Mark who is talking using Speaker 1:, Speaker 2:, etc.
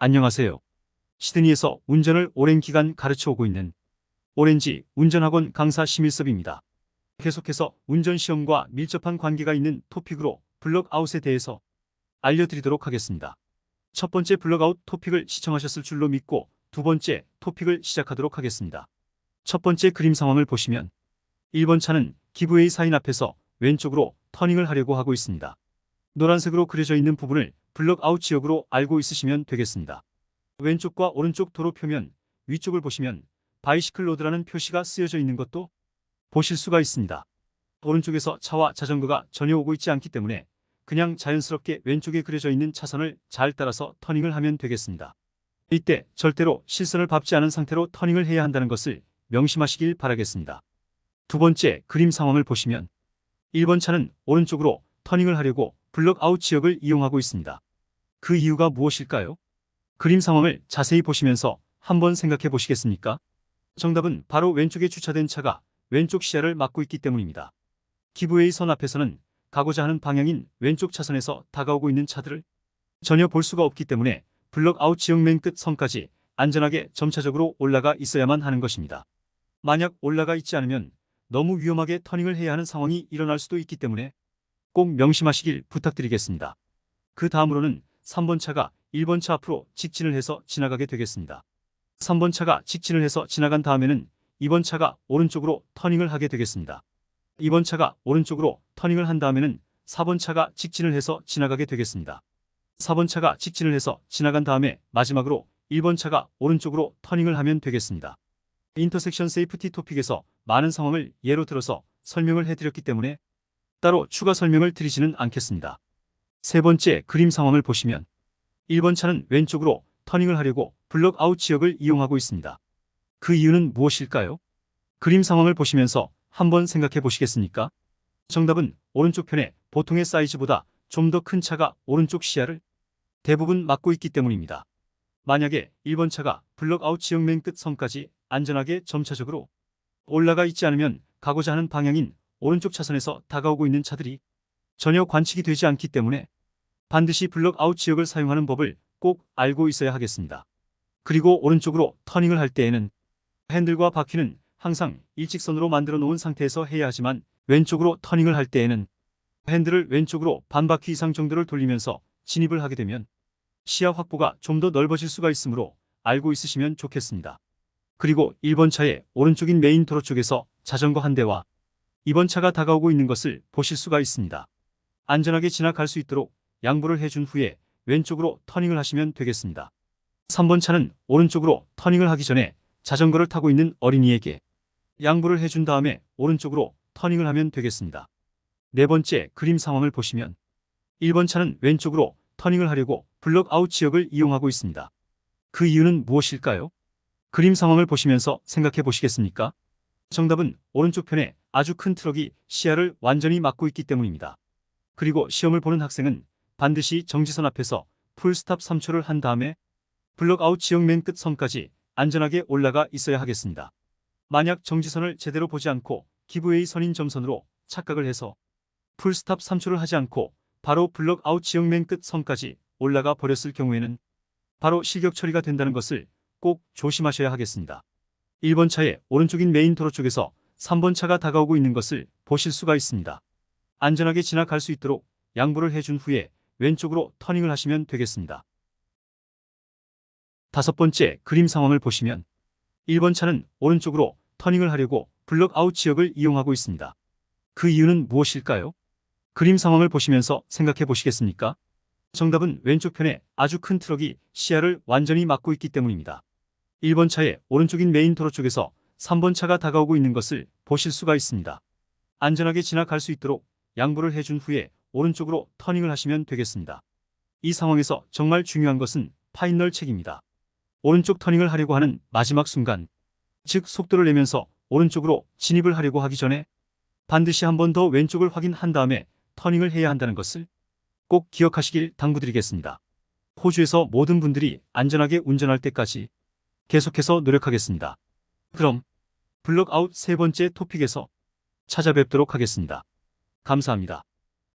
Speaker 1: 안녕하세요. 시드니에서 운전을 오랜 기간 가르쳐 오고 있는 오렌지 운전학원 강사 심일섭입니다. 계속해서 운전시험과 밀접한 관계가 있는 토픽으로 블럭아웃에 대해서 알려드리도록 하겠습니다. 첫 번째 블럭아웃 토픽을 시청하셨을 줄로 믿고 두 번째 토픽을 시작하도록 하겠습니다. 첫 번째 그림 상황을 보시면 1번 차는 기브웨이 사인 앞에서 왼쪽으로 터닝을 하려고 하고 있습니다. 노란색으로 그려져 있는 부분을 블럭아웃 지역으로 알고 있으시면 되겠습니다. 왼쪽과 오른쪽 도로 표면 위쪽을 보시면 바이시클 로드라는 표시가 쓰여져 있는 것도 보실 수가 있습니다. 오른쪽에서 차와 자전거가 전혀 오고 있지 않기 때문에 그냥 자연스럽게 왼쪽에 그려져 있는 차선을 잘 따라서 터닝을 하면 되겠습니다. 이때 절대로 실선을 밟지 않은 상태로 터닝을 해야 한다는 것을 명심하시길 바라겠습니다. 두 번째 그림 상황을 보시면 1번 차는 오른쪽으로 터닝을 하려고 블럭아웃 지역을 이용하고 있습니다. 그 이유가 무엇일까요? 그림 상황을 자세히 보시면서 한번 생각해 보시겠습니까? 정답은 바로 왼쪽에 주차된 차가 왼쪽 시야를 막고 있기 때문입니다. 기부웨이 선 앞에서는 가고자 하는 방향인 왼쪽 차선에서 다가오고 있는 차들을 전혀 볼 수가 없기 때문에 블럭아웃 지역 맨 끝 선까지 안전하게 점차적으로 올라가 있어야만 하는 것입니다. 만약 올라가 있지 않으면 너무 위험하게 터닝을 해야 하는 상황이 일어날 수도 있기 때문에 꼭 명심하시길 부탁드리겠습니다. 그 다음으로는 3번 차가 1번 차 앞으로 직진을 해서 지나가게 되겠습니다. 3번 차가 직진을 해서 지나간 다음에는 2번 차가 오른쪽으로 터닝을 하게 되겠습니다. 2번 차가 오른쪽으로 터닝을 한 다음에는 4번 차가 직진을 해서 지나가게 되겠습니다. 4번 차가 직진을 해서 지나간 다음에 마지막으로 1번 차가 오른쪽으로 터닝을 하면 되겠습니다. 인터섹션 세이프티 토픽에서 많은 상황을 예로 들어서 설명을 해드렸기 때문에 따로 추가 설명을 드리지는 않겠습니다. 세 번째 그림 상황을 보시면 1번 차는 왼쪽으로 터닝을 하려고 블럭 아웃 지역을 이용하고 있습니다. 그 이유는 무엇일까요? 그림 상황을 보시면서 한번 생각해 보시겠습니까? 정답은 오른쪽 편에 보통의 사이즈보다 좀 더 큰 차가 오른쪽 시야를 대부분 막고 있기 때문입니다. 만약에 1번 차가 블럭 아웃 지역 맨 끝 선까지 안전하게 점차적으로 올라가 있지 않으면 가고자 하는 방향인 오른쪽 차선에서 다가오고 있는 차들이 전혀 관측이 되지 않기 때문에 반드시 블럭아웃 지역을 사용하는 법을 꼭 알고 있어야 하겠습니다. 그리고 오른쪽으로 터닝을 할 때에는 핸들과 바퀴는 항상 일직선으로 만들어 놓은 상태에서 해야 하지만 왼쪽으로 터닝을 할 때에는 핸들을 왼쪽으로 반 바퀴 이상 정도를 돌리면서 진입을 하게 되면 시야 확보가 좀 더 넓어질 수가 있으므로 알고 있으시면 좋겠습니다. 그리고 1번 차의 오른쪽인 메인 도로 쪽에서 자전거 한 대와 2번 차가 다가오고 있는 것을 보실 수가 있습니다. 안전하게 지나갈 수 있도록 양보를 해준 후에 왼쪽으로 터닝을 하시면 되겠습니다. 3번 차는 오른쪽으로 터닝을 하기 전에 자전거를 타고 있는 어린이에게 양보를 해준 다음에 오른쪽으로 터닝을 하면 되겠습니다. 네 번째 그림 상황을 보시면 1번 차는 왼쪽으로 터닝을 하려고 블럭아웃 지역을 이용하고 있습니다. 그 이유는 무엇일까요? 그림 상황을 보시면서 생각해 보시겠습니까? 정답은 오른쪽 편에 아주 큰 트럭이 시야를 완전히 막고 있기 때문입니다. 그리고 시험을 보는 학생은 반드시 정지선 앞에서 풀스탑 3초를 한 다음에 블럭아웃 지역 맨 끝 선까지 안전하게 올라가 있어야 하겠습니다. 만약 정지선을 제대로 보지 않고 기브웨이 선인 점선으로 착각을 해서 풀스탑 3초를 하지 않고 바로 블럭아웃 지역 맨 끝 선까지 올라가 버렸을 경우에는 바로 실격 처리가 된다는 것을 꼭 조심하셔야 하겠습니다. 1번 차의 오른쪽인 메인 도로 쪽에서 3번 차가 다가오고 있는 것을 보실 수가 있습니다. 안전하게 지나갈 수 있도록 양보를 해준 후에 왼쪽으로 터닝을 하시면 되겠습니다. 다섯 번째 그림 상황을 보시면 1번 차는 오른쪽으로 터닝을 하려고 블럭 아웃 지역을 이용하고 있습니다. 그 이유는 무엇일까요? 그림 상황을 보시면서 생각해 보시겠습니까? 정답은 왼쪽 편에 아주 큰 트럭이 시야를 완전히 막고 있기 때문입니다. 1번 차의 오른쪽인 메인 도로 쪽에서 3번 차가 다가오고 있는 것을 보실 수가 있습니다. 안전하게 지나갈 수 있도록 양보를 해준 후에 오른쪽으로 터닝을 하시면 되겠습니다. 이 상황에서 정말 중요한 것은 파이널 책입니다. 오른쪽 터닝을 하려고 하는 마지막 순간, 즉 속도를 내면서 오른쪽으로 진입을 하려고 하기 전에 반드시 한 번 더 왼쪽을 확인한 다음에 터닝을 해야 한다는 것을 꼭 기억하시길 당부드리겠습니다. 호주에서 모든 분들이 안전하게 운전할 때까지 계속해서 노력하겠습니다. 그럼 블럭아웃 세 번째 토픽에서 찾아뵙도록 하겠습니다. 감사합니다.